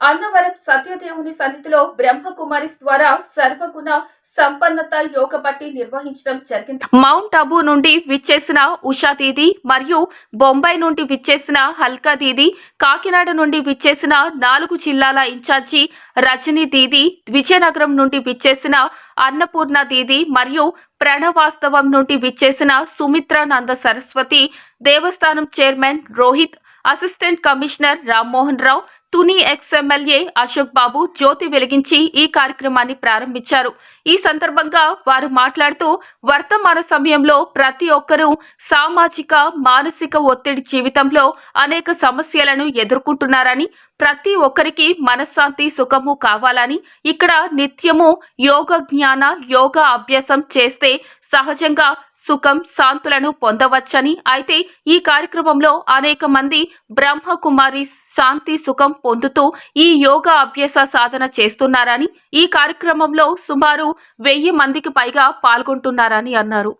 అన్నవరం సత్యదేవుని సన్నిధిలో బ్రహ్మకుమారిస్ ద్వారా సర్వగుణ సంపన్నత యోగ పట్టి నిర్వహించడం జరిగింది. మౌంట్ అబు నుండి విచ్చేసిన ఉషా దీది మరియు బొంబాయి నుండి విచ్చేసిన హల్కా దీది కాకినాడ నుండి విచ్చేసిన నాలుగు జిల్లాల ఇన్ఛార్జి రజనీ దీది విజయనగరం నుండి విచ్చేసిన అన్నపూర్ణ దీది మరియు ప్రణవాస్తవం నుండి విచ్చేసిన సుమిత్రానంద సరస్వతి దేవస్థానం chairman Rohit assistant commissioner Rammohan Rao Tuni ex MLA Ashok Babu జ్యోతి వెలిగించి ఈ కార్యక్రమాన్ని ప్రారంభించారు. ఈ సందర్భంగా వారు మాట్లాడుతూ వర్తమాన సమయంలో ప్రతి ఒక్కరూ సామాజిక మానసిక ఒత్తిడి జీవితంలో అనేక సమస్యలను ఎదుర్కొంటున్నారని ప్రతి ఒక్కరికి మనశ్శాంతి సుఖము కావాలని ఇక్కడ నిత్యము యోగ జ్ఞాన యోగ అభ్యాసం చేస్తే సహజంగా సుఖం శాంతులను పొందవచ్చని అయితే ఈ కార్యక్రమంలో అనేక మంది బ్రహ్మ కుమారి శాంతి సుఖం పొందుతూ ఈ యోగా అభ్యాస సాధన చేస్తున్నారని ఈ కార్యక్రమంలో సుమారు వెయ్యి మందికి పైగా పాల్గొంటున్నారని అన్నారు.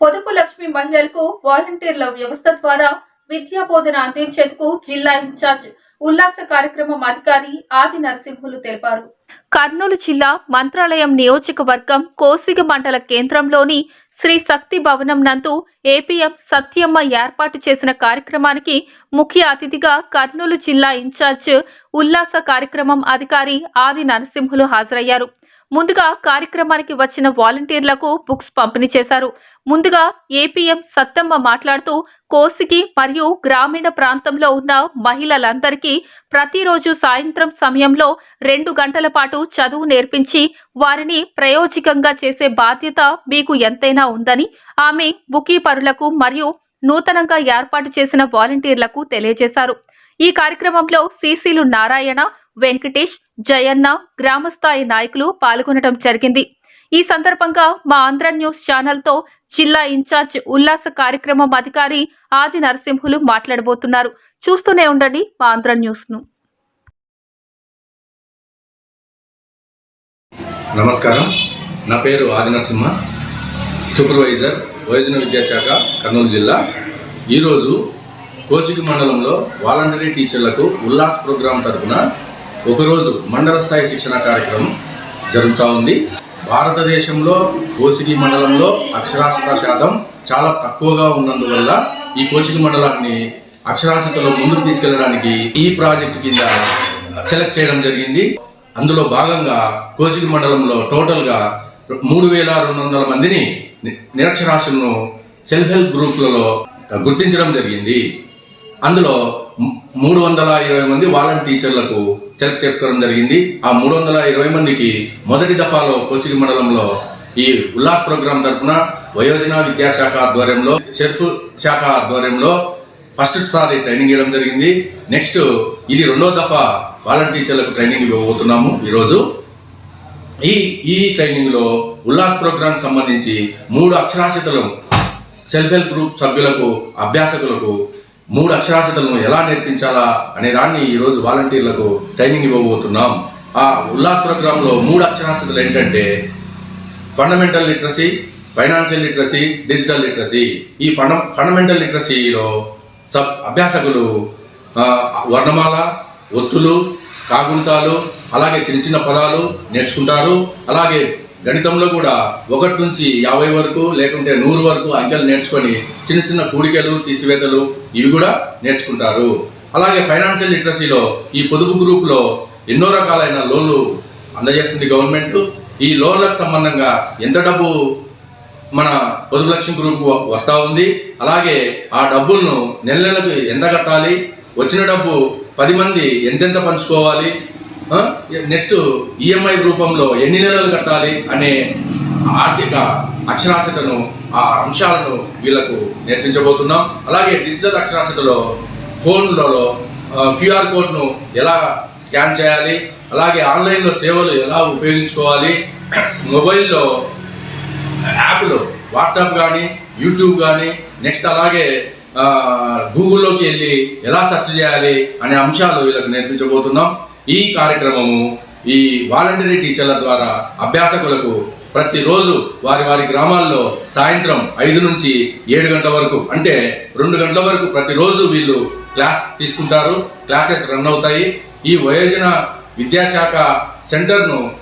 పొదుపు లక్ష్మి మహిళలకు వాలంటీర్ల వ్యవస్థ ద్వారా విద్యా బోధన అందించేందుకు జిల్లా ఇన్ఛార్జ్ ఉల్లాస కార్యక్రమం అధికారి ఆది నరసింహులు తెలిపారు. కర్నూలు జిల్లా మంత్రాలయం నియోజకవర్గం కోసిగ మండల కేంద్రంలోని శ్రీ శక్తి భవనం నందు ఏపీఎం సత్యమ్మ ఏర్పాటు చేసిన కార్యక్రమానికి ముఖ్య అతిథిగా కర్నూలు జిల్లా ఇన్ఛార్జ్ ఉల్లాస కార్యక్రమం అధికారి ఆది నరసింహులు హాజరయ్యారు. ముందుగా కార్యక్రమానికి వచ్చిన వాలంటీర్లకు బుక్స్ పంపిణీ చేశారు. ముందుగా ఏపీఎం సత్తమ్మ మాట్లాడుతూ కోసిగి మరియు గ్రామీణ ప్రాంతంలో ఉన్న మహిళలందరికీ ప్రతిరోజు సాయంత్రం సమయంలో రెండు గంటల పాటు చదువు నేర్పించి వారిని ప్రయోజకంగా చేసే బాధ్యత మీకు ఎంతైనా ఉందని ఆమె బుకీపరులకు మరియు నూతనంగా ఏర్పాటు చేసిన వాలంటీర్లకు తెలియజేశారు. ఈ కార్యక్రమంలో సీసీలు నారాయణ వెంకటేష్ జయన్న గ్రామస్థాయి నాయకులు పాల్గొనడం జరిగింది. ఈ సందర్భంగా మా ఆంధ్ర న్యూస్ ఛానల్తో జిల్లా ఇన్ఛార్జ్ ఉల్లాస కార్యక్రమం అధికారి ఆది నరసింహులు మాట్లాడబోతున్నారు. చూస్తూనే ఉండండి మా ఆంధ్ర న్యూస్ను నమస్కారం. నా పేరు ఆది నరసింహ సూపర్వైజర్ వయోజన విద్యాశాఖ కర్నూలు జిల్లా. ఈరోజు కోసిగి మండలంలో వాలంటరీ టీచర్లకు ఉల్లాస్ ప్రోగ్రాం తరఫున ఒకరోజు మండల స్థాయి శిక్షణ కార్యక్రమం జరుగుతూ ఉంది. భారతదేశంలో కోసిగి మండలంలో అక్షరాస్యత శాతం చాలా తక్కువగా ఉన్నందువల్ల ఈ కోసిగి మండలాన్ని అక్షరాస్యతలో ముందుకు తీసుకెళ్ళడానికి ఈ ప్రాజెక్ట్ కింద సెలెక్ట్ చేయడం జరిగింది. అందులో భాగంగా కోసిగి మండలంలో టోటల్గా మూడు వేల రెండు వందల మందిని నిరక్షరాస్యులను సెల్ఫ్ హెల్ప్ గ్రూప్లలో గుర్తించడం జరిగింది. అందులో మూడు వందల ఇరవై మంది వాలంటీర్ టీచర్లకు సెలెక్ట్ చేసుకోవడం జరిగింది. ఆ మూడు వందల ఇరవై మందికి మొదటి దఫాలో కోసిగి మండలంలో ఈ ఉల్లాస్ ప్రోగ్రాం తరఫున వయోజన విద్యాశాఖ ఆధ్వర్యంలో షెర్ఫ్ శాఖ ఆధ్వర్యంలో ఫస్ట్ సారి ట్రైనింగ్ ఇవ్వడం జరిగింది. నెక్స్ట్ ఇది రెండో దఫా వాలంటీర్ టీచర్లకు ట్రైనింగ్ ఇవ్వబోతున్నాము ఈరోజు. ఈ ఈ ట్రైనింగ్లో ఉల్లాస్ ప్రోగ్రాం సంబంధించి మూడు అక్షరాస్యతలు సెల్ఫ్ హెల్ప్ గ్రూప్ సభ్యులకు అభ్యాసకులకు మూడు అక్షరాస్యతలను ఎలా నేర్పించాలా అనే దాన్ని ఈరోజు వాలంటీర్లకు ట్రైనింగ్ ఇవ్వబోతున్నాం. ఆ ఉల్లాస్ ప్రోగ్రాంలో మూడు అక్షరాస్యతలు ఏంటంటే fundamental literacy financial literacy digital literacy. ఈ ఫండ ఫండమెంటల్ లిటరసీలో సబ్ అభ్యాసకులు వర్ణమాల ఒత్తులు కాగుంతాలు అలాగే చిన్న చిన్న పదాలు నేర్చుకుంటారు. అలాగే గణితంలో కూడా ఒకటి నుంచి యాభై వరకు లేకుంటే నూరు వరకు అంకెలు నేర్చుకొని చిన్న చిన్న కూడికలు తీసివేతలు ఇవి కూడా నేర్చుకుంటారు. అలాగే ఫైనాన్షియల్ లిటరసీలో ఈ పొదుపు గ్రూప్లో ఎన్నో రకాలైన లోన్లు అందజేస్తుంది గవర్నమెంట్. ఈ లోన్లకు సంబంధంగా ఎంత డబ్బు మన పొదుపు లక్ష్యం గ్రూప్ వస్తూ ఉంది? అలాగే ఆ డబ్బులను నెల నెలకు ఎంత కట్టాలి? వచ్చిన డబ్బు పది మంది ఎంతెంత పంచుకోవాలి? నెక్స్ట్ ఈఎంఐ రూపంలో ఎన్ని నెలలు కట్టాలి అనే ఆర్థిక అక్షరాస్యతను ఆ అంశాలను వీళ్ళకు నేర్పించబోతున్నాం. అలాగే డిజిటల్ అక్షరాస్యతలో ఫోన్లలో క్యూఆర్ కోడ్ను ఎలా స్కాన్ చేయాలి అలాగే ఆన్లైన్లో సేవలు ఎలా ఉపయోగించుకోవాలి మొబైల్లో యాప్లు వాట్సాప్ కానీ యూట్యూబ్ కానీ నెక్స్ట్ అలాగే గూగుల్లోకి వెళ్ళి ఎలా సెర్చ్ చేయాలి అనే అంశాలు వీళ్ళకి నేర్పించబోతున్నాం. ఈ కార్యక్రమము ఈ వాలంటరీ టీచర్ల ద్వారా అభ్యాసకులకు ప్రతిరోజు వారి వారి గ్రామాల్లో సాయంత్రం ఐదు నుంచి ఏడు గంటల వరకు అంటే రెండు గంటల వరకు ప్రతిరోజు వీళ్ళు క్లాస్ తీసుకుంటారు. క్లాసెస్ రన్ అవుతాయి. ఈ వయోజన విద్యాశాఖ సెంటర్ను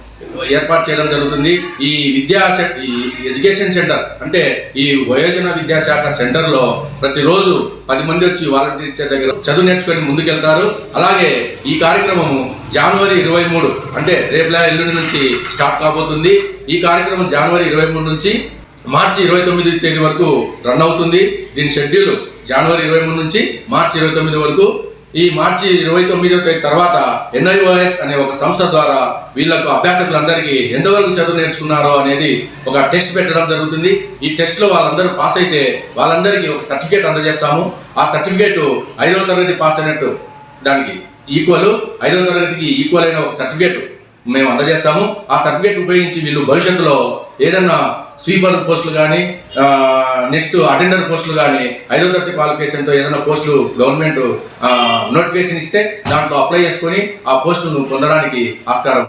ఏర్పాటు చేయడం జరుగుతుంది. ఈ విద్యా సె- ఈ ఎడ్యుకేషన్ సెంటర్ అంటే ఈ వయోజన విద్యాశాఖ సెంటర్లో ప్రతిరోజు పది మంది వచ్చి వాలంటీర్ ఇచ్చే దగ్గర చదువు నేర్చుకొని ముందుకెళ్తారు. అలాగే ఈ కార్యక్రమము జనవరి ఇరవై మూడు అంటే రేపులా ఎల్లుండి నుంచి స్టార్ట్ కాబోతుంది. ఈ కార్యక్రమం జనవరి ఇరవై మూడు నుంచి మార్చి ఇరవై తొమ్మిది తేదీ వరకు రన్ అవుతుంది. దీని షెడ్యూల్ జనవరి ఇరవై మూడు నుంచి మార్చి ఇరవై తొమ్మిది వరకు ఈ మార్చి ఇరవై తొమ్మిదో తేదీ తర్వాత ఎన్ఐఓఎస్ అనే ఒక సంస్థ ద్వారా వీళ్ళకు అభ్యాసకులందరికీ ఎంతవరకు చదువు నేర్చుకున్నారో అనేది ఒక టెస్ట్ పెట్టడం జరుగుతుంది. ఈ టెస్ట్లో వాళ్ళందరూ పాస్ అయితే వాళ్ళందరికీ ఒక సర్టిఫికేట్ అందజేస్తాము. ఆ సర్టిఫికేట్ ఐదవ తరగతి పాస్ అయినట్టు దానికి ఈక్వల్ ఐదవ తరగతికి ఈక్వల్ అయిన ఒక సర్టిఫికేట్. మేము అందజేస్తాము. ఆ సర్టిఫికేట్ ఉపయోగించి వీళ్ళు భవిష్యత్తులో ఏదన్నా స్వీపర్ పోస్టులు కానీ నెక్స్ట్ అటెండర్ పోస్టులు కానీ ఐదో తరగతి క్వాలిఫికేషన్తో ఏదైనా పోస్టులు గవర్నమెంట్ నోటిఫికేషన్ ఇస్తే దాంట్లో అప్లై చేసుకొని ఆ పోస్టును పొందడానికి ఆస్కారం.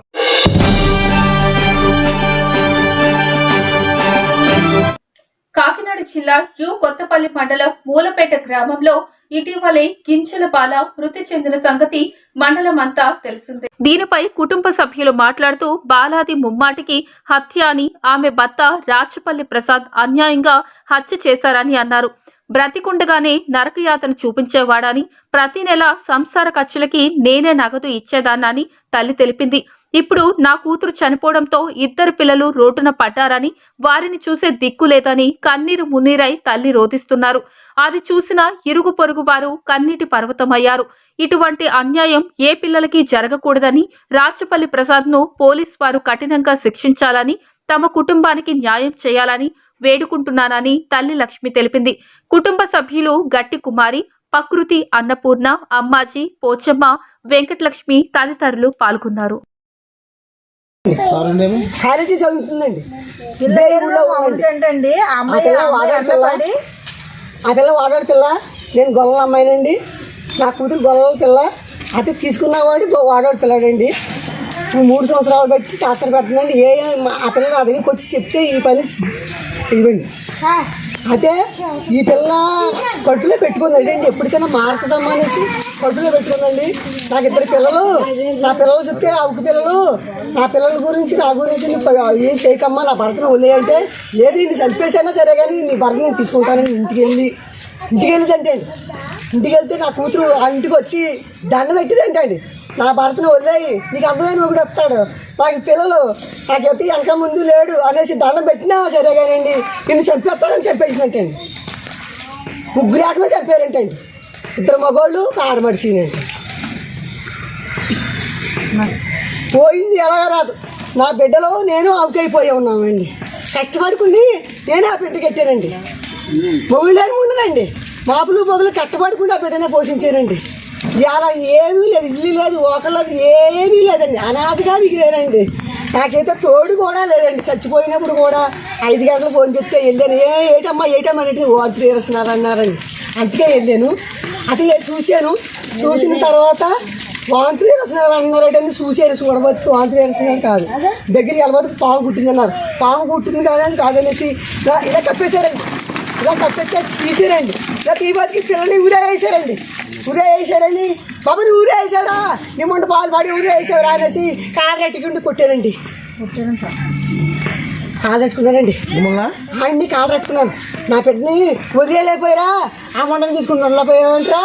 కాకినాడ జిల్లా యు కొత్తపల్లి మండలం మూలపేట గ్రామంలో ఇటీవలే గింజలపాల మృతి చెందిన సంగతి మండలం అంతా తెలిసిందే. దీనిపై కుటుంబ సభ్యులు మాట్లాడుతూ బాలాది ముమ్మాటికి హత్య అని ఆమె భర్త రాచపల్లి ప్రసాద్ అన్యాయంగా హత్య చేశారని అన్నారు. బ్రతికుండగానే నరకయాతను చూపించేవాడని ప్రతి నెల సంసార ఖర్చులకి నేనే నగదు ఇచ్చేదాన్నని తల్లి తెలిపింది. ఇప్పుడు నా కూతురు చనిపోవడంతో ఇద్దరు పిల్లలు రోడ్డున పడ్డారని వారిని చూసే దిక్కు లేదని కన్నీరు మున్నీరై తల్లి రోధిస్తున్నారు. అది చూసిన ఇరుగు పొరుగు వారు కన్నీటి పర్వతమయ్యారు. ఇటువంటి అన్యాయం ఏ పిల్లలకి జరగకూడదని రాచపల్లి ప్రసాద్ను పోలీస్ వారు కఠినంగా శిక్షించాలని తమ కుటుంబానికి న్యాయం చేయాలని వేడుకుంటున్నానని తల్లి లక్ష్మి తెలిపింది. కుటుంబ సభ్యులు గట్టి కుమారి ప్రకృతి అన్నపూర్ణ అమ్మాజీ పోచమ్మ వెంకటలక్ష్మి తదితరులు పాల్గొన్నారు. కాలేజీ చదువుతుందండి. ఏంటండి ఆ ఆ అమ్మాయి పిల్ల వాడాడు పిల్ల. నేను గొల్లల అమ్మాయినండి. నా కూతురు గొల్లల పిల్ల. అది తీసుకున్నవాడు వాడాడు పిల్లాడండి. మూడు సంవత్సరాలు బట్టి టార్చర్ పెట్టిందండి ఏ ఆ పిల్ల నా దగ్గరికి వచ్చి చెప్తే ఈ పని చెయ్యండి అదే ఈ పిల్ల కట్టులో పెట్టుకుందండి. అండి ఎప్పటికైనా మారుతుందమ్మా అనేసి కట్టులో పెట్టుకుందండి. నాకు ఇద్దరు పిల్లలు. నా పిల్లలు చెప్తే అవుకు పిల్లలు. నా పిల్లల గురించి నా గురించి ఏం చేయకమ్మా నా భర్తను వదిలేయంటే లేదు నీ చంపేసైనా సరే కానీ నీ భర్త నేను తీసుకుంటానని ఇంటికి వెళ్ళి ఇంటికి వెళ్ళి అంటే ఇంటికి వెళ్తే నా కూతురు ఆ ఇంటికి వచ్చి దండ పెట్టిందంటే అండి నా భర్తను వదిలేయి. నీకు అర్థమైన ఒకటి చెప్తాడు. నాకు పిల్లలు నాకు ఎత్తి వెనక ముందు లేడు అనేసి దండం పెట్టినా సరే కానండి నిన్ను చంపేస్తానని చెప్పేసినట్టండి. ముగ్గురు ఏకమే చంపారంటండి. ఇద్దరు మగోళ్ళు ఒక ఆడమడిసినండి పోయింది ఎలాగ రాదు. నా బిడ్డలో నేను అవుకైపోయి ఉన్నామండి. కష్టపడుకుని నేనే ఆ బిడ్డ కట్టానండి. మొగుళ్ళని ఉండనండి మాపులు మొగులు కష్టపడుకుంటే ఆ బిడ్డనే పోషించానండి ఇలా ఏమీ లేదు ఇల్లు లేదు ఒకలేదు ఏమీ లేదండి. అనాథగా మిగిలేనండి నాకైతే తోడు కూడా లేదండి. చచ్చిపోయినప్పుడు కూడా ఐదు గంటలు ఫోన్ చెప్తే వెళ్ళాను. ఏ ఏటమ్మా ఏటమ్మా అనేది వార్తలు తీరుస్తున్నారు అన్నారండి అందుకే వెళ్ళాను. అది చూశాను. చూసిన తర్వాత వాంతులు వేస్తున్నారు అన్నారటండి. చూశారు. చూడబోతు వాంతులు వేస్తున్నారు కాదు. దగ్గరికి వెళ్ళబోతు పాము కుట్టిందన్నారు పాము కుట్టింది కాదని కాదనేసి ఇలా ఇలా కప్పేశారండి. ఇలా కప్పేస్తే తీసారండి. ఇలా తీబోతుకి పిల్లల్ని ఊరే వేసారండి ఊరే వేసారని బాబుని ఊరే వేసారా నీ పాలు పాడి ఊరే వేసారా అనేసి కారు ఎట్టుకుంటూ కొట్టారండి కాలు పెట్టుకున్నానండి ఆయన్ని కాలు పెట్టుకున్నాను నా బిడ్డని వదిలేకపోయారా ఆ మండలం తీసుకుని ఉండలేకపోయారంటరా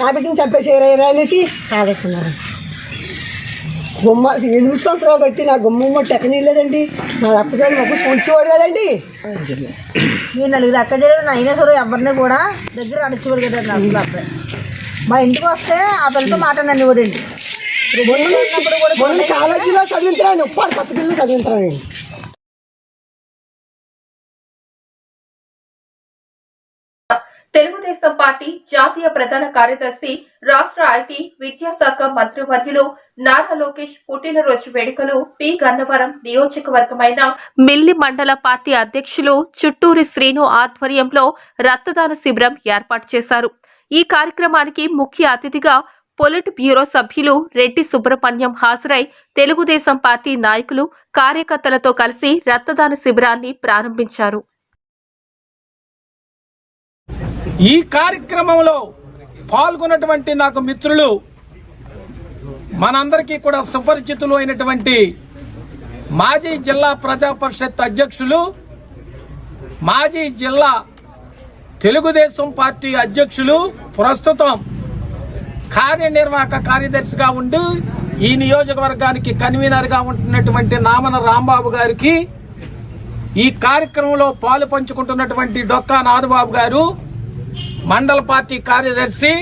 నా బిడ్డని చంపేసేయరా అనేసి కాలు పెట్టుకున్నారు గుమ్మ ఎనిమిది సంవత్సరాలు బట్టి నా గుమ్మ మట్టి ఎక్కడ లేదండి నా అప్పసారి మొక్క ఉంచేవాడు కదండి. మీరు నలుగురు అక్క చెల్లెలు అయినా సరే ఎవరిని కూడా దగ్గర అడిచేవాడు కదండి అసలు అబ్బాయి. మా ఇంటికి వస్తే ఆ పిల్లతో మాట కూడా. మొన్న కాలేజీలో చదివించరాండి ఉప్పాడు కొత్త పిల్లలు చదివించరాండి తెలుగుదేశం పార్టీ జాతీయ ప్రధాన కార్యదర్శి రాష్ట్ర ఐటీ విద్యాశాఖ మంత్రివర్యులు నారా లోకేష్ పుట్టినరోజు వేడుకలు పి. గన్నవరం నియోజకవర్గమైన మిల్లి మండల పార్టీ అధ్యక్షులు చుట్టూరి శ్రీను ఆధ్వర్యంలో రక్తదాన శిబిరం ఏర్పాటు చేశారు. ఈ కార్యక్రమానికి ముఖ్య అతిథిగా పొలిట్ బ్యూరో సభ్యులు రెడ్డి సుబ్రహ్మణ్యం హాజరై తెలుగుదేశం పార్టీ నాయకులు కార్యకర్తలతో కలిసి రక్తదాన శిబిరాన్ని ప్రారంభించారు. ఈ కార్యక్రమంలో పాల్గొన్నటువంటి నాకు మిత్రులు మనందరికీ కూడా సుపరిచితులు అయినటువంటి మాజీ జిల్లా ప్రజా పరిషత్ అధ్యక్షులు మాజీ జిల్లా తెలుగుదేశం పార్టీ అధ్యక్షులు ప్రస్తుతం కార్యనిర్వాహక కార్యదర్శిగా ఉండి ఈ నియోజకవర్గానికి కన్వీనర్గా ఉంటున్నటువంటి నామన రాంబాబు గారికి ఈ కార్యక్రమంలో పాలు పంచుకుంటున్నటువంటి డొక్కా నాథబాబు గారు మండల పార్టీ కార్యదర్శి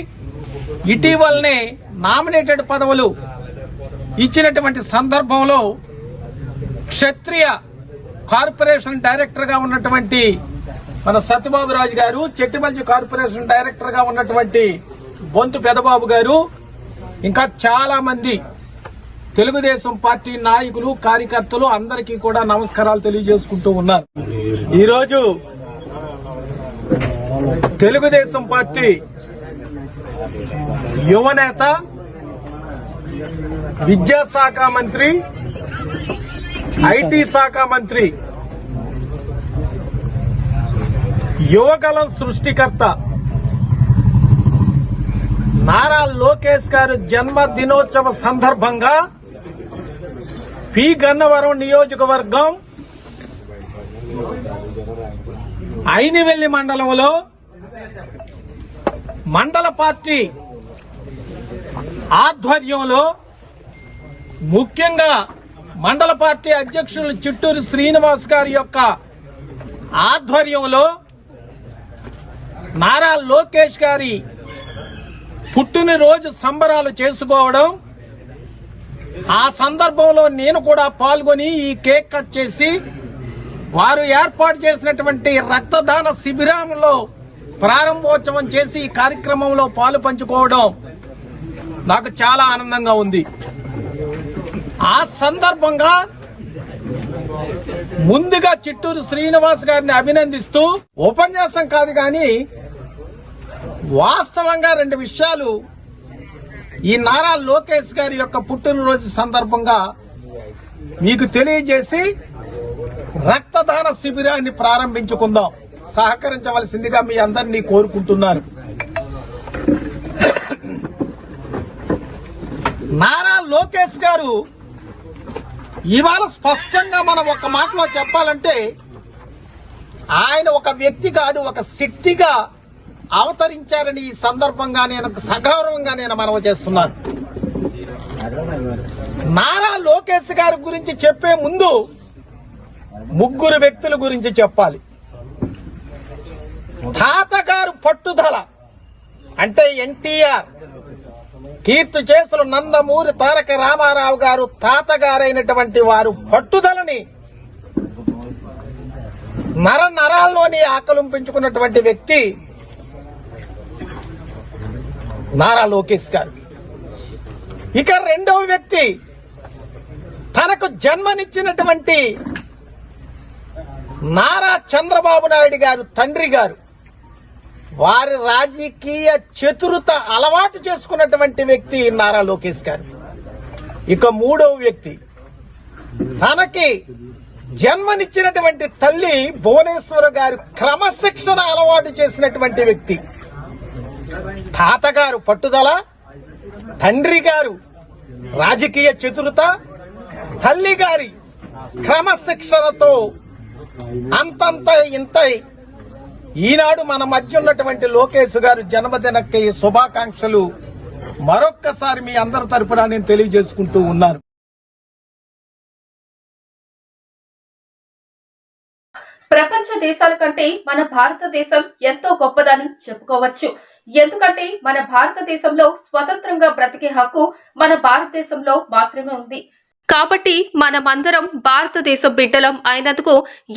ఇటీవలనే నామినేటెడ్ పదవులు ఇచ్చినటువంటి సందర్భంలో క్షత్రియ కార్పొరేషన్ డైరెక్టర్గా ఉన్నటువంటి మన సత్యబాబు రాజు గారు చెట్టిమల్జి కార్పొరేషన్ డైరెక్టర్గా ఉన్నటువంటి బొంతు పెదబాబు గారు. ఇంకా చాలా మంది తెలుగుదేశం పార్టీ నాయకులు కార్యకర్తలు అందరికీ కూడా నమస్కారాలు తెలియజేసుకుంటూ ఉన్నారు. ఈరోజు తెలుగుదేశం పార్టీ యువనేత విద్యాశాఖ మంత్రి ఐటీ శాఖ మంత్రి యువకలం సృష్టికర్త. నారా లోకేష్ గారు జన్మ దినోత్సవ సందర్భంగా పి. గన్నవరం నియోజకవర్గం ఐనివెల్లి మండలంలో మండల పార్టీ ఆధ్వర్యంలో ముఖ్యంగా మండల పార్టీ అధ్యక్షులు చిట్టూరు శ్రీనివాస్ గారి యొక్క ఆధ్వర్యంలో నారా లోకేష్ గారి పుట్టినరోజు సంబరాలు చేసుకోవడం ఆ సందర్భంలో నేను కూడా పాల్గొని ఈ కేక్ కట్ చేసి వారు ఏర్పాటు చేసినటువంటి రక్తదాన శిబిరంలో ప్రారంభోత్సవం చేసి ఈ కార్యక్రమంలో పాలు పంచుకోవడం నాకు చాలా ఆనందంగా ఉంది. ఆ సందర్భంగా ముందుగా చిట్టూరు శ్రీనివాస్ గారిని అభినందిస్తూ ఉపన్యాసం కాదు కానీ వాస్తవంగా రెండు విషయాలు ఈ నారా లోకేష్ గారి యొక్క పుట్టినరోజు సందర్భంగా మీకు తెలియజేసి రక్తదాన శిబిరాన్ని ప్రారంభించుకుందాం. సహకరించవలసిందిగా మీ అందరినీ కోరుకుంటున్నారు. నారా లోకేష్ గారు ఇవాళ స్పష్టంగా మనం ఒక మాటలో చెప్పాలంటే ఆయన ఒక వ్యక్తి కాదు ఒక శక్తిగా అవతరించారని ఈ సందర్భంగా నేను సగౌరవంగా నేను మనవి చేస్తున్నాను. నారా లోకేష్ గారి గురించి చెప్పే ముందు ముగ్గురు వ్యక్తుల గురించి చెప్పాలి. తాతగారు పట్టుదల అంటే ఎన్టీఆర్ కీర్తి చేసులు నందమూరి తారక రామారావు గారు తాతగారైనటువంటి వారు పట్టుదలని నర నరాల్లోని ఆకలింపించుకున్నటువంటి వ్యక్తి నారా లోకేష్ గారు. ఇక రెండవ వ్యక్తి తనకు జన్మనిచ్చినటువంటి నారా చంద్రబాబు నాయుడు గారు తండ్రి గారు. వారి రాజకీయ చతురత అలవాటు చేసుకున్నటువంటి వ్యక్తి నారా లోకేష్ గారు. ఇక మూడవ వ్యక్తి తనకి జన్మనిచ్చినటువంటి తల్లి భువనేశ్వర గారు క్రమశిక్షణ అలవాటు చేసినటువంటి వ్యక్తి. తాతగారు పట్టుదల తండ్రి గారు రాజకీయ చతురత తల్లి గారి క్రమశిక్షణతో అంతంత ఇంత ఈనాడు మన మధ్య ఉన్నటువంటి లోకేష్ గారు జన్మదినకి శుభాకాంక్షలు మరొక్కసారి మీ అందరి తరపున నేను తెలియజేసుకుంటూ ఉన్నాను. ప్రపంచ దేశాల కంటే మన భారతదేశం ఎంతో గొప్పదని చెప్పుకోవచ్చు. ఎందుకంటే మన భారతదేశంలో స్వతంత్రంగా బ్రతికే హక్కు మన భారతదేశంలో మాత్రమే ఉంది. కాబట్టి మనమందరం భారతదేశ బిడ్డలం అయినందుకు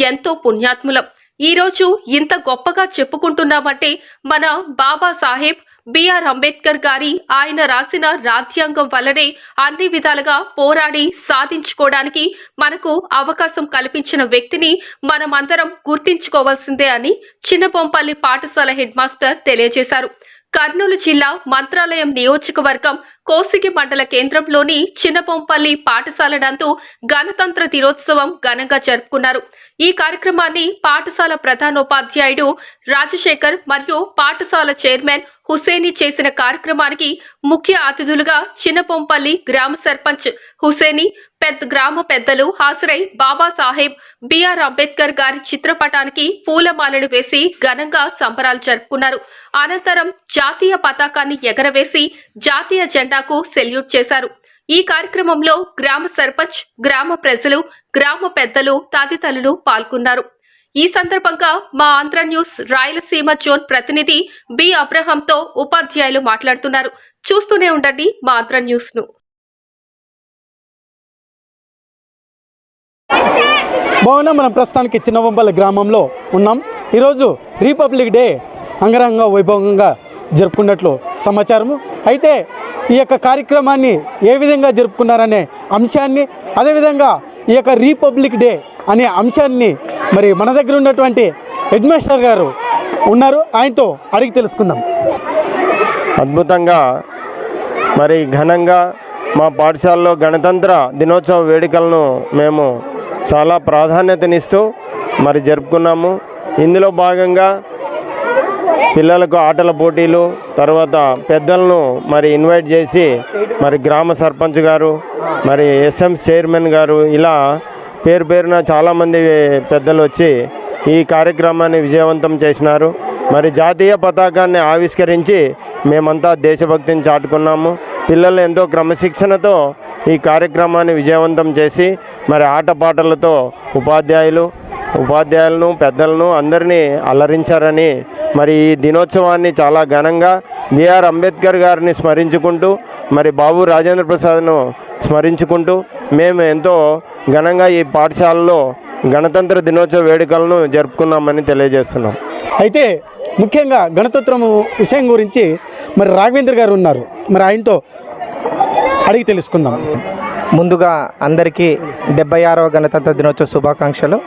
ఎంతో పుణ్యాత్ములం. ఈరోజు ఇంత గొప్పగా చెప్పుకుంటున్నామంటే మన బాబా సాహెబ్ బిఆర్ అంబేద్కర్ గారి ఆయన రాసిన రాజ్యాంగం వల్లనే అన్ని విధాలుగా పోరాడి సాధించుకోవడానికి మనకు అవకాశం కల్పించిన వ్యక్తిని మనమందరం గుర్తించుకోవాల్సిందే అని చిన్నపొంపల్లి పాఠశాల హెడ్ మాస్టర్ తెలియజేశారు. కర్నూలు జిల్లా మంత్రాలయం నియోజకవర్గం కోసిగి మండల కేంద్రంలోని చిన్నపొంపల్లి పాఠశాలనందు గణతంత్ర దినోత్సవం ఘనంగా జరుపుకున్నారు. ఈ కార్యక్రమాన్ని పాఠశాల ప్రధానోపాధ్యాయుడు రాజశేఖర్ మరియు పాఠశాల చైర్మన్ హుసేని చేసిన కార్యక్రమానికి ముఖ్య అతిథులుగా చిన్నపొంపల్లి గ్రామ సర్పంచ్ హుసేని పెద్ద గ్రామ పెద్దలు హాజరై బాబాసాహెబ్ బిఆర్ అంబేద్కర్ గారి చిత్రపటానికి పూలమాలలు వేసి ఘనంగా సంబరాలు జరుపుకున్నారు. అనంతరం జాతీయ పతాకాన్ని ఎగరవేసి జాతీయ జెండా జెండాకు సెల్యూట్ చేశారు. ఈ కార్యక్రమంలో గ్రామ సర్పంచ్ గ్రామ ప్రజలు గ్రామ పెద్దలు తదితరులు పాల్గొన్నారు. ఈ సందర్భంగా మా ఆంధ్ర న్యూస్ రాయలసీమ జోన్ ప్రతినిధి బి. అబ్రహంతో ఉపాధ్యాయులు మాట్లాడుతున్నారు. చూస్తూనే ఉండండి మా ఆంధ్ర న్యూస్ను బాగున్నా మనం ప్రస్తుతానికి చిన్నవంపల్లి గ్రామంలో ఉన్నాం. ఈరోజు రిపబ్లిక్ డే అంగరంగ వైభవంగా జరుపుకున్నట్లు సమాచారము. అయితే ఈ యొక్క కార్యక్రమాన్ని ఏ విధంగా జరుపుకున్నారనే అంశాన్ని అదేవిధంగా ఈ యొక్క రిపబ్లిక్ డే అనే అంశాన్ని మరి మన దగ్గర ఉన్నటువంటి హెడ్ మాస్టర్ గారు ఉన్నారు. ఆయనతో అడిగి తెలుసుకుందాం. అద్భుతంగా మరి ఘనంగా మా పాఠశాలలో గణతంత్ర దినోత్సవ వేడుకలను మేము చాలా ప్రాధాన్యతనిస్తూ మరి జరుపుకున్నాము. ఇందులో భాగంగా పిల్లలకు ఆటల పోటీలు తర్వాత పెద్దలను మరి ఇన్వైట్ చేసి మరి గ్రామ సర్పంచ్ గారు మరి ఎస్ఎం చైర్మన్ గారు ఇలా పేరు పేరున చాలామంది పెద్దలు వచ్చి ఈ కార్యక్రమాన్ని విజయవంతం చేసినారు. మరి జాతీయ పతాకాన్ని ఆవిష్కరించి మేమంతా దేశభక్తిని చాటుకున్నాము. పిల్లలు ఎంతో క్రమశిక్షణతో ఈ కార్యక్రమాన్ని విజయవంతం చేసి మరి ఆటపాటలతో ఉపాధ్యాయులు ఉపాధ్యాయులను పెద్దలను అందరినీ అలరించారని మరి ఈ దినోత్సవాన్ని చాలా ఘనంగా బిఆర్ అంబేద్కర్ గారిని స్మరించుకుంటూ మరి బాబు రాజేంద్ర ప్రసాద్ను స్మరించుకుంటూ మేము ఎంతో ఘనంగా ఈ పాఠశాలలో గణతంత్ర దినోత్సవ వేడుకలను జరుపుకున్నామని తెలియజేస్తున్నాం. అయితే ముఖ్యంగా గణతంత్రం విషయం గురించి మరి రాఘవేంద్ర గారు ఉన్నారు. మరి ఆయనతో అడిగి తెలుసుకుందాం. ముందుగా అందరికీ డెబ్బై ఆరవ గణతంత్ర దినోత్సవ శుభాకాంక్షలు.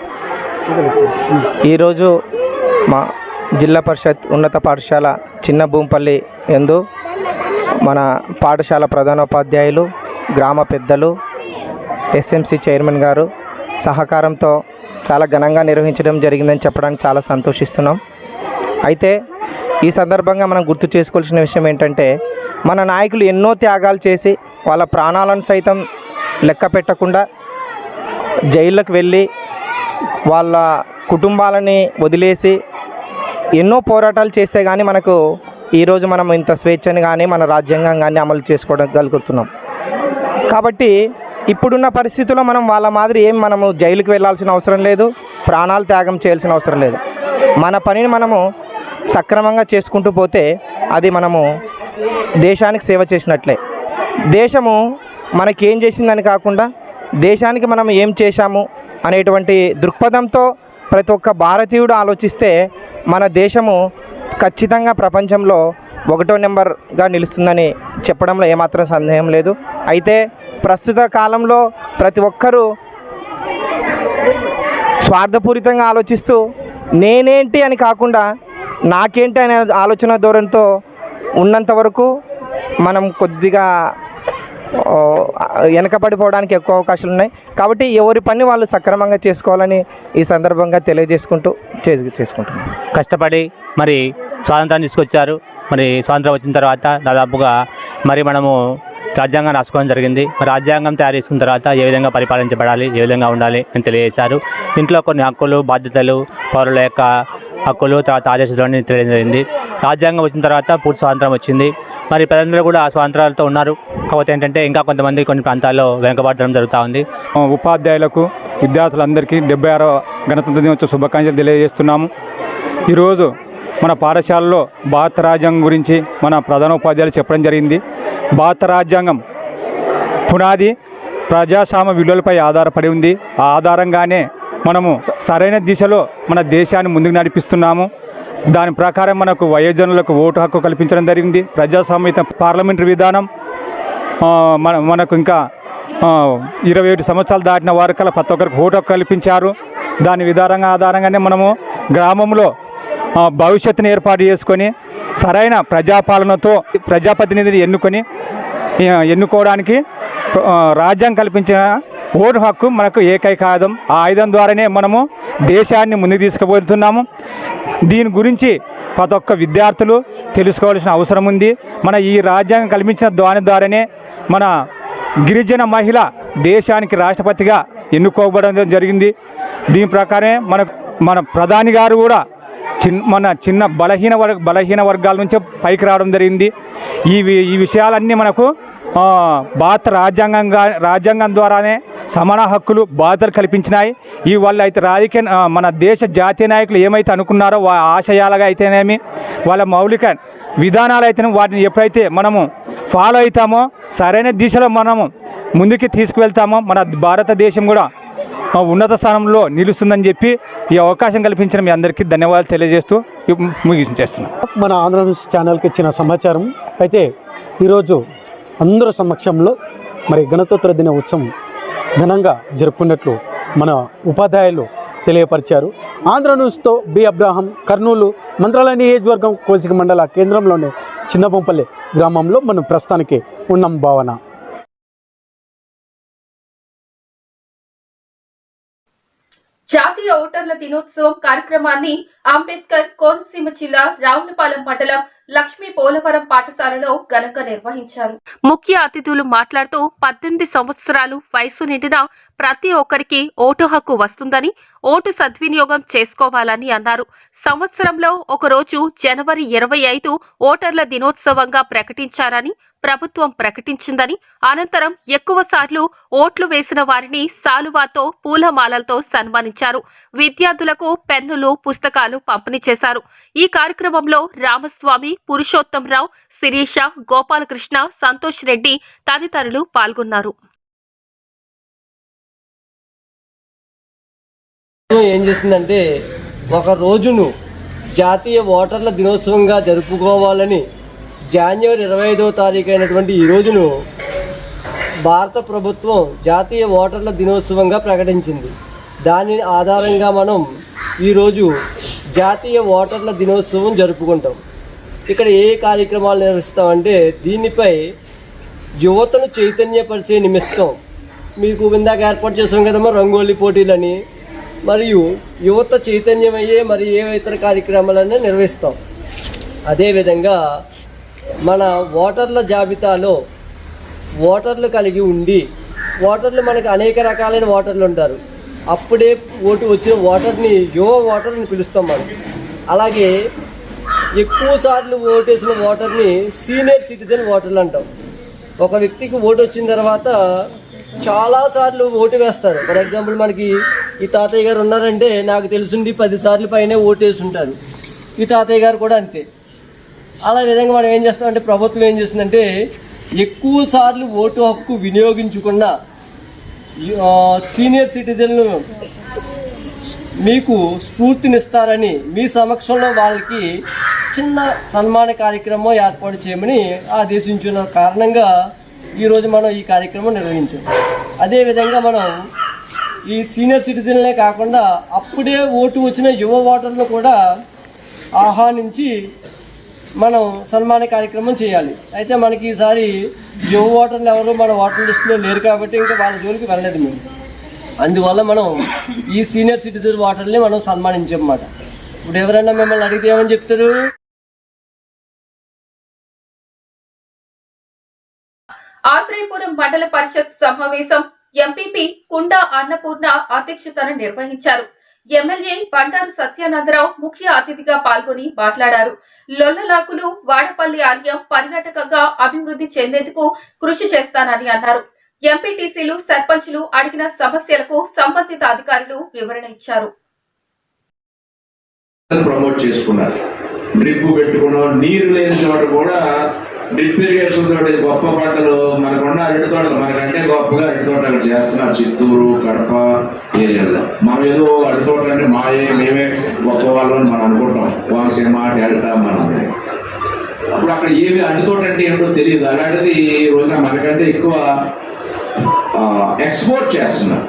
ఈరోజు మా జిల్లా పరిషత్ ఉన్నత పాఠశాల చిన్న భూంపల్లి ఎందు మన పాఠశాల ప్రధానోపాధ్యాయులు గ్రామ పెద్దలు ఎస్ఎంసి చైర్మన్ గారు సహకారంతో చాలా ఘనంగా నిర్వహించడం జరిగిందని చెప్పడానికి చాలా సంతోషిస్తున్నాం. అయితే ఈ సందర్భంగా మనం గుర్తు చేసుకోవాల్సిన విషయం ఏంటంటే మన నాయకులు ఎన్నో త్యాగాలు చేసి వాళ్ళ ప్రాణాలను సైతం లెక్క పెట్టకుండా జైళ్ళకు వెళ్ళి వాళ్ళ కుటుంబాలని వదిలేసి ఎన్నో పోరాటాలు చేస్తే కానీ మనకు ఈరోజు మనం ఇంత స్వేచ్ఛని కానీ మన రాజ్యాంగం కానీ అమలు చేసుకోవడం గలుగుతున్నాం కాబట్టి ఇప్పుడున్న పరిస్థితుల్లో మనం వాళ్ళ మాదిరి ఏం మనము జైలుకి వెళ్ళాల్సిన అవసరం లేదు ప్రాణాలు త్యాగం చేయాల్సిన అవసరం లేదు. మన పనిని మనము సక్రమంగా చేసుకుంటూ పోతే అది మనము దేశానికి సేవ చేసినట్లే. దేశము మనకేం చేసిందని కాకుండా దేశానికి మనం ఏం చేశాము అనేటువంటి దృక్పథంతో ప్రతి ఒక్క భారతీయుడు ఆలోచిస్తే మన దేశము ఖచ్చితంగా ప్రపంచంలో ఒకటో నెంబర్గా నిలుస్తుందని చెప్పడంలో ఏమాత్రం సందేహం లేదు. అయితే ప్రస్తుత కాలంలో ప్రతి ఒక్కరూ స్వార్థపూరితంగా ఆలోచిస్తూ నేనేంటి అని కాకుండా నాకేంటి అనే ఆలోచన ధోరణితో ఉన్నంత వరకు మనం కొద్దిగా వెనకబడిపోవడానికి ఎక్కువ అవకాశాలు ఉన్నాయి. కాబట్టి ఎవరి పని వాళ్ళు సక్రమంగా చేసుకోవాలని ఈ సందర్భంగా తెలియజేసుకుంటూ చే చేసుకుంటున్నాం. కష్టపడి మరి స్వాతంత్రాన్ని తీసుకొచ్చారు. మరి స్వాతంత్రం వచ్చిన తర్వాత దాదాపుగా మరి మనము రాజ్యాంగం రాసుకోవడం జరిగింది. రాజ్యాంగం తయారు చేసిన తర్వాత ఏ విధంగా పరిపాలించబడాలి ఏ విధంగా ఉండాలి అని తెలియజేశారు. ఇంట్లో కొన్ని హక్కులు బాధ్యతలు పౌరుల యొక్క హక్కులు తర్వాత ఆదేశాలు తెలియజేయండి రాజ్యాంగం వచ్చిన తర్వాత పూర్తి స్వాతంత్రం వచ్చింది. మరి ప్రజలందరూ కూడా ఆ స్వాతంత్రాలతో ఉన్నారు. కాకపోతే ఏంటంటే ఇంకా కొంతమంది కొన్ని ప్రాంతాల్లో వెనుకబడడం జరుగుతూ ఉంది. ఉపాధ్యాయులకు విద్యార్థులందరికీ డెబ్బై ఆరో గణతంత్ర దినోత్సవ శుభాకాంక్షలు తెలియజేస్తున్నాము. ఈరోజు మన పాఠశాలలో భారత రాజ్యాంగం గురించి మన ప్రధానోపాధ్యాయులు చెప్పడం జరిగింది. భారత రాజ్యాంగం పునాది ప్రజాస్వామ్య విలువలపై ఆధారపడి ఉంది. ఆ ఆధారంగానే మనము సరైన దిశలో మన దేశాన్ని ముందుకు నడిపిస్తున్నాము. దాని ప్రకారం మనకు వయోజనులకు ఓటు హక్కు కల్పించడం జరిగింది. ప్రజాస్వామ్యత పార్లమెంటరీ విధానం మన మనకు ఇంకా ఇరవై ఏడు సంవత్సరాలు దాటిన వారి కల ప్రతి ఒక్కరికి ఓటు హక్కు కల్పించారు. దాని విధానంగా ఆధారంగానే మనము గ్రామంలో భవిష్యత్తును భవిష్యత్తుని ఏర్పాటు చేసుకొని సరైన ప్రజాపాలనతో ప్రజాప్రతినిధిని ఎన్నుకొని ఎన్నుకోవడానికి రాజ్యం రాజ్యాంగం కల్పించిన ఓటు హక్కు మనకు ఏకైక ఆయుధం ఆ ఆయుధం ద్వారానే మనము దేశాన్ని ముందుకు తీసుకుపోతున్నాము. దీని గురించి ప్రతి ఒక్క విద్యార్థులు తెలుసుకోవాల్సిన అవసరం ఉంది. మన ఈ రాజ్యాంగం కల్పించిన దాని ద్వారానే మన గిరిజన మహిళ దేశానికి రాష్ట్రపతిగా ఎన్నుకోబడడం జరిగింది. దీని ప్రకారమే మన మన ప్రధాని గారు కూడా చిన్ మన చిన్న బలహీన వర్గ బలహీన వర్గాల నుంచే పైకి రావడం జరిగింది. ఈ వి- ఈ విషయాలన్నీ మనకు భారత రాజ్యాంగంగా రాజ్యాంగం ద్వారానే సమాన హక్కులు బాధలు కల్పించినాయి. ఈ వల్ల అయితే రాజకీయ మన దేశ జాతీయ నాయకులు ఏమైతే అనుకున్నారో వా ఆశయాలుగా అయితేనేమి వాళ్ళ మౌలిక విధానాలు అయితేనే వాటిని ఎప్పుడైతే మనము ఫాలో అవుతామో సరైన దిశలో మనము ముందుకు తీసుకువెళ్తామో మన భారతదేశం కూడా ఉన్నత స్థానంలో నిలుస్తుందని చెప్పి ఈ అవకాశం కల్పించిన మీ అందరికీ ధన్యవాదాలు తెలియజేస్తూ ముగించేస్తున్నాను మన ఆంధ్ర న్యూస్ ఛానల్కి ఇచ్చిన సమాచారం. అయితే ఈరోజు అందరూ సమక్షంలో మరి గణతంత్ర దిన ఉత్సవం ఘనంగా జరుపుకున్నట్లు మన ఉపాధ్యాయులు తెలియపరిచారు. ఆంధ్ర న్యూస్తో బి అబ్రాహం కర్నూలు మంత్రాలయ నియోజకవర్గం కోసిక మండల కేంద్రంలోని చిన్నబొంపల్లి గ్రామంలో మనం ప్రస్తుతానికి ఉన్నాం భావన. జాతీయ ఓటర్ల దినోత్సవం కార్యక్రమాన్ని అంబేద్కర్ కోనసీమ జిల్లా రావులపాలెం మండలం లక్ష్మీ పోలవరం పాఠశాలలో ఘనంగా నిర్వహించారు. ముఖ్య అతిథులు మాట్లాడుతూ పద్దెనిమిది సంవత్సరాలు వయసు నిండిన ప్రతి ఒక్కరికి ఓటు హక్కు వస్తుందని ఓటు సద్వినియోగం చేసుకోవాలని అన్నారు. సంవత్సరంలో ఒకరోజు జనవరి ఇరవై ఐదు ఓటర్ల దినోత్సవంగా ప్రకటించారని ప్రభుత్వం ప్రకటించిందని అనంతరం ఎక్కువసార్లు ఓట్లు వేసిన వారిని సాలువాతో పూలమాలలతో సన్మానించారు. విద్యార్థులకు పెన్నులు పుస్తకాలు పంపిణీ చేశారు. ఈ కార్యక్రమంలో రామస్వామి పురుషోత్తంరావు శిరీష గోపాలకృష్ణ సంతోష్ రెడ్డి తదితరులు పాల్గొన్నారు. ఏం చేస్తుందంటే ఒక రోజును జాతీయ ఓటర్ల దినోత్సవంగా జరుపుకోవాలని జనవరి ఇరవై ఐదవ తారీఖు అయినటువంటి ఈ రోజును భారత ప్రభుత్వం జాతీయ ఓటర్ల దినోత్సవంగా ప్రకటించింది. దాని ఆధారంగా మనం ఈరోజు జాతీయ ఓటర్ల దినోత్సవం జరుపుకుంటాం. ఇక్కడ ఏ కార్యక్రమాలు నిర్వహిస్తామంటే దీనిపై యువతను చైతన్యపరిచే నిమిత్తం మీకు ఇందాక ఏర్పాటు చేసాం కదమ్మా రంగోలీ పోటీలని మరియు యువత చైతన్యమయ్యే మరి ఏ ఇతర కార్యక్రమాలన్నీ నిర్వహిస్తాం. అదేవిధంగా మన ఓటర్ల జాబితాలో ఓటర్లు కలిగి ఉండి ఓటర్లు మనకు అనేక రకాలైన ఓటర్లు ఉంటారు. అప్పుడే ఓటు వచ్చిన ఓటర్ని యువ ఓటర్ని పిలుస్తాం మనం. అలాగే ఎక్కువ సార్లు ఓటేసిన ఓటర్ని సీనియర్ సిటిజన్ ఓటర్లు అంటాం. ఒక వ్యక్తికి ఓటు వచ్చిన తర్వాత చాలా సార్లు ఓటు వేస్తారు. ఫర్ ఎగ్జాంపుల్ మనకి ఈ తాతయ్య గారు ఉన్నారంటే నాకు తెలిసింది పది సార్లు పైనే ఓటు వేసి ఉంటారు ఈ తాతయ్య గారు కూడా అంతే. అలా విధంగా మనం ఏం చేస్తామంటే ప్రభుత్వం ఏం చేస్తుందంటే ఎక్కువ సార్లు ఓటు హక్కు వినియోగించకుండా సీనియర్ సిటిజన్లు మీకు స్ఫూర్తినిస్తారని మీ సమక్షంలో వాళ్ళకి చిన్న సన్మాన కార్యక్రమం ఏర్పాటు చేయమని ఆదేశించిన కారణంగా ఈరోజు మనం ఈ కార్యక్రమం నిర్వహించాం. అదేవిధంగా మనం ఈ సీనియర్ సిటిజన్లే కాకుండా అప్పుడే ఓటు వచ్చిన యువ ఓటర్లు కూడా ఆహ్వానించి మనం సన్మాన కార్యక్రమం చేయాలి. అయితే మనకి ఈసారి యువ ఓటర్లు ఎవరు మన ఓటర్ లిస్టులో లేరు కాబట్టి ఇంకా వాళ్ళ జోలికి వెళ్ళలేదు మేము. అందువల్ల మనం ఈ సీనియర్ సిటిజన్ ఓటర్ని మనం సన్మానించామన్నమాట. ఇప్పుడు ఎవరైనా మిమ్మల్ని అడిగితే ఏమని చెప్తారు? ఆత్రేయపురం మండల పరిషత్ సమావేశం ఎంపీపీ కుండా అన్నపూర్ణ అధ్యక్షతన నిర్వహించారు. ఎమ్మెల్యే బండారు సత్యానందరావు ముఖ్య అతిథిగా పాల్గొని మాట్లాడారు. లొల్లలాకులు వాడపల్లి ఆలయం పర్యాటకంగా అభివృద్ధి చెందేందుకు కృషి చేస్తానని అన్నారు. ఎంపీటీసీలు సర్పంచ్లు అడిగిన సమస్యలకు సంబంధిత అధికారులు వివరణ ఇచ్చారు. ప్రమోట్ చేసుకున్నారు. డ్రిప్ పెట్టుకున్నాం నీరు లేని చోట కూడా డ్రిప్ ఇరిగేషన్ తోటి గొప్ప పంటలు మనకున్న అరటి తోటలు మనకంటే గొప్పగా అరటి తోటలు చేస్తున్నారు చిత్తూరు కడప ఏరియాలో. మనం ఏదో అరటి తోటలు అంటే మాయే మేమే గొప్ప వాళ్ళు అని మనం అనుకుంటాం. కోనసీమ డెల్టా మనం. అప్పుడు అక్కడ ఏమి అరటి తోట అంటే ఏంటో తెలియదు. అలాంటిది ఈ రోజున మనకంటే ఎక్కువ ఎక్స్పోర్ట్ చేస్తున్నారు.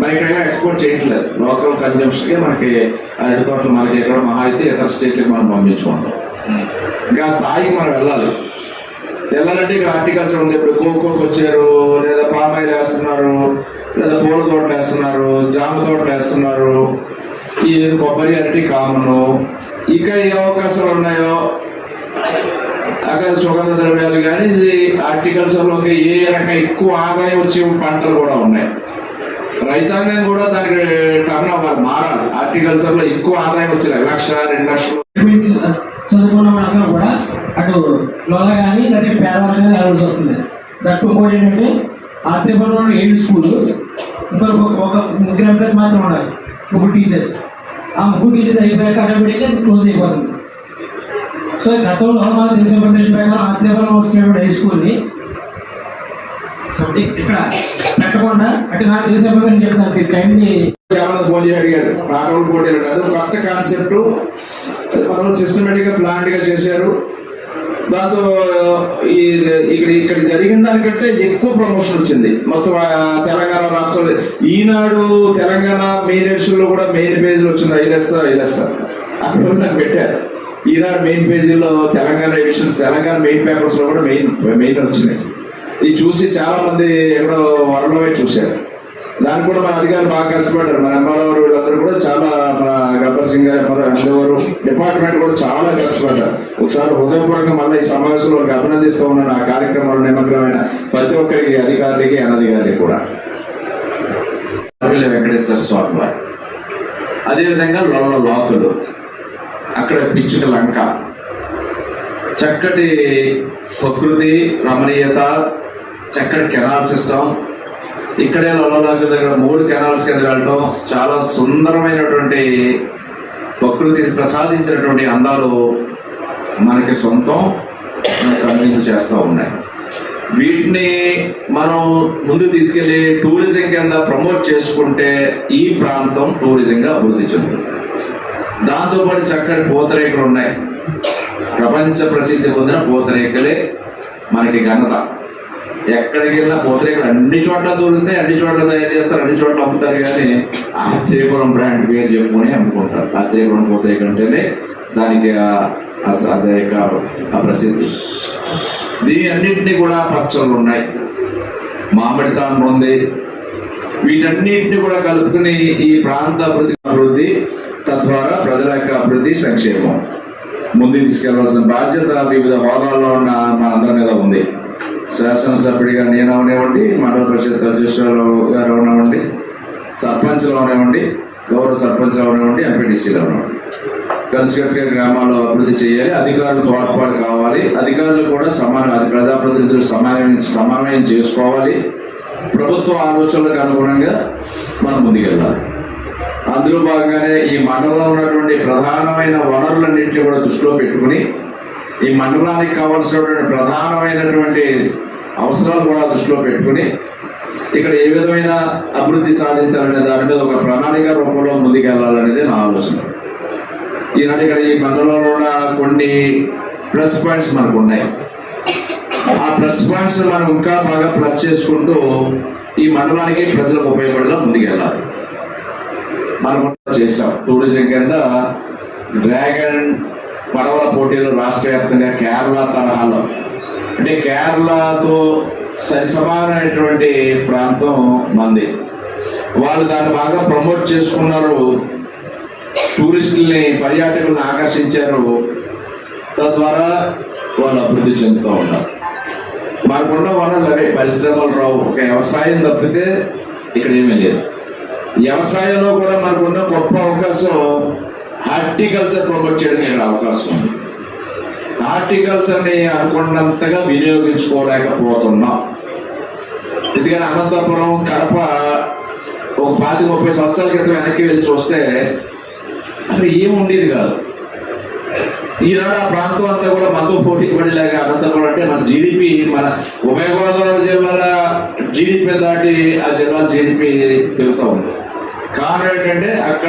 మరి ఎక్కడైనా ఎక్స్పోర్ట్ చేయట్లేదు. లోకల్ కన్జంప్షన్కే మనకి అరటి తోటలు మనకి ఎక్కడ మహా అయితే ఇతర స్టేట్లకు మనం పంపించుకుంటాం. ఇంకా స్థాయికి మనం వెళ్ళాలి. వెళ్ళాలంటే ఇక్కడ హార్టికల్చర్ ఉంది. ఇప్పుడు కోకోకి వచ్చారు లేదా పామాయిల్ వేస్తున్నారు లేదా పూల తోటలు వేస్తున్నారు జామ తోటలు వేస్తున్నారు. ఈ కొబ్బరి అరటి కామను. ఇంకా ఏ అవకాశాలు ఉన్నాయో? అక్కడ సుగంధ ద్రవ్యాలు కానీ హార్టికల్చర్లో ఏ రకం ఎక్కువ ఆదాయం వచ్చే పంటలు కూడా ఉన్నాయి. రైతాంగం కూడా దానికి టర్న్ అవ్వాలి మారాలి. హార్టికల్చర్లో ఎక్కువ ఆదాయం వచ్చేది లక్ష రెండు లక్షలు. అటు లోల కానీ లేకపోతే పేదవాళ్ళు కానీ వెళ్ళాల్సి వస్తుంది? దట్టు ఇంకోటి ఏంటంటే ఆత్రేపల్లిలో ఏడు స్కూల్ ఇంకొక ఒక- ఒక ముగ్గురు ఎంప్లాయీస్ మాత్రం ఉండాలి. ముగ్గురు టీచర్స్ ఆ ముగ్గురు టీచర్స్ అయిపోయాక ఆటోమేటిక్గా క్లోజ్ అయిపోతుంది. సో గతంలో మన దేశ ఇన్ఫర్మేషన్ ప్రకారం ఆత్రేపల్లిలో వచ్చినటువంటి హై స్కూల్ని ఇక్కడ పెట్టకుండా అటు నాకు ఇన్ఫర్మేషన్ చెప్తాను కైండ్లీ ఫోన్ చేసి అడిగారు. పాటలు పోటీలు అది కొత్త కాన్సెప్ట్ మనం సిస్టమేటిక్గా ప్లాన్గా చేశారు. దాంతో ఈ ఇక్కడ ఇక్కడ జరిగిన దానికంటే ఎక్కువ ప్రమోషన్ వచ్చింది. మొత్తం తెలంగాణ రాష్ట్రంలో. ఈనాడు తెలంగాణ మెయిన్ ఎడిషన్లో కూడా మెయిన్ పేజీలో వచ్చింది ఐలెస్ ఐలెస్ అక్కడ నాకు పెట్టారు. ఈనాడు మెయిన్ పేజీలో తెలంగాణ ఎడిషన్స్ తెలంగాణ మెయిన్ పేపర్స్లో కూడా మెయిన్ మెయిన్ వచ్చినాయి. ఇది చూసి చాలా మంది ఎక్కడో వరలో చూశారు. దానికి కూడా మన అధికారులు బాగా కష్టపడ్డారు. మన ఎంఆర్ఓ వీళ్ళందరూ కూడా చాలా మన గబ్బర్ సింగ్ గారు మన అందరూ డిపార్ట్మెంట్ కూడా చాలా కష్టపడ్డారు. ఒకసారి హృదయపూర్వకంగా మళ్ళీ ఈ సమావేశంలో అభినందిస్తూ ఉన్నాను ఆ కార్యక్రమంలో నిమగ్నమైన ప్రతి ఒక్కరికి అధికారికి అనధికారికి కూడా. వెంకటేశ్వర స్వామి వారు. అదేవిధంగా లోల లోతులు అక్కడ పిచ్చుక లంక. చక్కటి ప్రకృతి రమణీయత చక్కటి కెనాల్ సిస్టమ్ ఇక్కడే లొల్లలాగు దగ్గర మూడు కెనాల్స్ కింద వెళ్ళటం. చాలా సుందరమైనటువంటి ప్రకృతి ప్రసాదించినటువంటి అందాలు మనకి సొంతం కంటిన్యూ చేస్తూ ఉన్నాయి. వీటిని మనం ముందు తీసుకెళ్ళి టూరిజం కింద ప్రమోట్ చేసుకుంటే ఈ ప్రాంతం టూరిజంగా అభివృద్ధి చెందుతుంది. దాంతోపాటు చక్కటి పూతరేకలు ఉన్నాయి. ప్రపంచ ప్రసిద్ధి పొందిన పూతరేకలే మనకి ఘనత. ఎక్కడికి వెళ్ళినా పూతరేకులు అన్ని చోట్ల దొరుకుతాయి అన్ని చోట్ల తయారు చేస్తారు అన్ని చోట్ల అమ్ముతారు కానీ ఆత్రేయపురం బ్రాండ్ పేరు చెప్పుకొని అమ్ముకుంటారు. ఆత్రేయపురం పూతరేకులు అంటేనే దానికి ఆ- అదే యొక్క ప్రసిద్ధి. దీని అన్నింటినీ కూడా పచ్చళ్ళు ఉన్నాయి. మామిడి తాండ్రు ఉంది. వీటన్నిటిని కూడా కలుపుకుని ఈ ప్రాంత అభివృద్ధి అభివృద్ధి తద్వారా ప్రజల యొక్క అభివృద్ధి సంక్షేమం. ముందుకు తీసుకెళ్ళవలసిన బాధ్యత వివిధ హోదాల్లో ఉన్న మనందరి మీద ఉంది. శాసనసభ్యుడిగా నేను అవనివ్వండి మండల పరిషత్ అధ్యక్షులు గారు అవనివ్వండి సర్పంచ్లు అవనివ్వండి గౌరవ సర్పంచ్లు అవనివ్వండి ఎంపీటీసీలు అవనివ్వండి. కలిసికట్టుగా గ్రామాల్లో అభివృద్ధి చేయాలి అధికారులు తోడ్పాటు కావాలి అధికారులు కూడా సమాన ప్రజాప్రతినిధులు సమానం సమన్వయం చేసుకోవాలి. ప్రభుత్వ ఆలోచనలకు అనుగుణంగా మనం ముందుకెళ్ళాలి. అందులో భాగంగానే ఈ మండలంలో ఉన్నటువంటి ప్రధానమైన వనరులన్నింటినీ కూడా దృష్టిలో పెట్టుకుని ఈ మండలానికి కావాల్సినటువంటి ప్రధానమైనటువంటి అవసరాలు కూడా దృష్టిలో పెట్టుకుని ఇక్కడ ఏ విధమైన అభివృద్ధి సాధించాలనే దాని మీద ఒక ప్రణాళిక రూపంలో ముందుకెళ్ళాలనేది నా ఆలోచన. ఈనాడు ఇక్కడ ఈ మండలంలో ఉన్న కొన్ని ప్లస్ పాయింట్స్ మనకు ఉన్నాయి. ఆ ప్లస్ పాయింట్స్ మనం ఇంకా బాగా ప్లస్ చేసుకుంటూ ఈ మండలానికి ప్రజలకు ఉపయోగపడేలా ముందుకెళ్ళాలి. మనం కూడా చేసాం టూరిజం కింద డ్రాగన్ పడవల పోటీలు రాష్ట్ర వ్యాప్తంగా కేరళ తరహాలో. అంటే కేరళతో సరి సమానమైనటువంటి ప్రాంతం మంది. వాళ్ళు దాన్ని బాగా ప్రమోట్ చేసుకున్నారు. టూరిస్టుల్ని పర్యాటకులను ఆకర్షించారు. తద్వారా వాళ్ళు అభివృద్ధి చెందుతూ ఉన్నారు. మనకున్న వనరులు అవే. పరిశ్రమలు రావు. ఒక వ్యవసాయం తప్పితే ఇక్కడ ఏమీ లేదు. వ్యవసాయంలో కూడా మనకున్న గొప్ప అవకాశం హార్టికల్చర్ ప్రమోట్ చేయడానికి అవకాశం ఉంది. హార్టికల్చర్ని అనుకున్నంతగా వినియోగించుకోలేకపోతున్నాం. ఎందుకని అనంతపురం కడప ఒక పాతి ముప్పై సంవత్సరాల క్రితం వెనక్కి వెళ్ళి చూస్తే అక్కడ ఏం ఉండేది కాదు. ఈనాడు ఆ ప్రాంతం అంతా కూడా మనతో పోటీ పడేలాగా అనంతపురం అంటే మన జీడిపి మన ఉభయ గోదావరి జిల్లాల జీడిపి దాటి ఆ జిల్లా జీడిపి పెరుగుతూ ఉంది. కారణం ఏంటంటే అక్కడ